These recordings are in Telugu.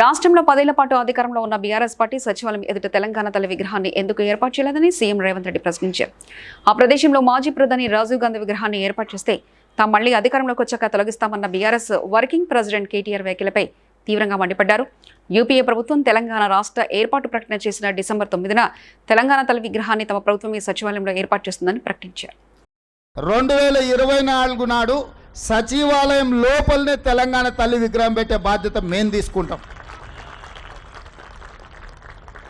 రాష్ట్రంలో పదేళ్ళ పాటు అధికారంలో ఉన్న బీఆర్ఎస్ పార్టీ సచివాలయం ఎదుట తెలంగాణ తల్లి విగ్రహాన్ని ఎందుకు ఏర్పాటు చేయలేదని సీఎం రేవంత్ రెడ్డి ప్రశ్నించారు. ఆ ప్రదేశంలో మాజీ ప్రధాని రాజీవ్ గాంధీ విగ్రహాన్ని ఏర్పాటు చేస్తే తాము మళ్ళీ అధికారంలోకి వచ్చాక తొలగిస్తామన్న బీఆర్ఎస్ వర్కింగ్ ప్రెసిడెంట్ కేటీఆర్ వ్యాఖ్యలపై తీవ్రంగా మండిపడ్డారు. యూపీఏ ప్రభుత్వం తెలంగాణ రాష్ట్ర ఏర్పాటు ప్రకటన చేసిన డిసెంబర్ తొమ్మిదిన తెలంగాణ తల్లి విగ్రహాన్ని తమ ప్రభుత్వం ఈ సచివాలయంలో ఏర్పాటు చేస్తుందని ప్రకటించారు. రెండు వేల ఇరవై నాలుగు నాడు సచివాలయం లోపలనే తెలంగాణ తల్లి విగ్రహం పెట్టే బాధ్యత మేము తీసుకుంటాం.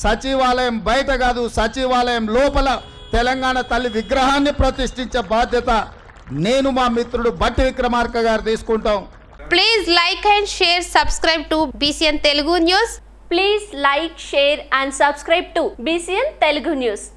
సచివాలయం బయట కాదు సచివాలయం లోపల తెలంగాణ తల్లి విగ్రహాన్ని ప్రతిష్ఠించే బాధ్యత నేను మా మిత్రుడు బట్టి విక్రమార్క గారు తీసుకుంటాం. Please like and share subscribe to BCN Telugu news please like share and subscribe to BCN Telugu news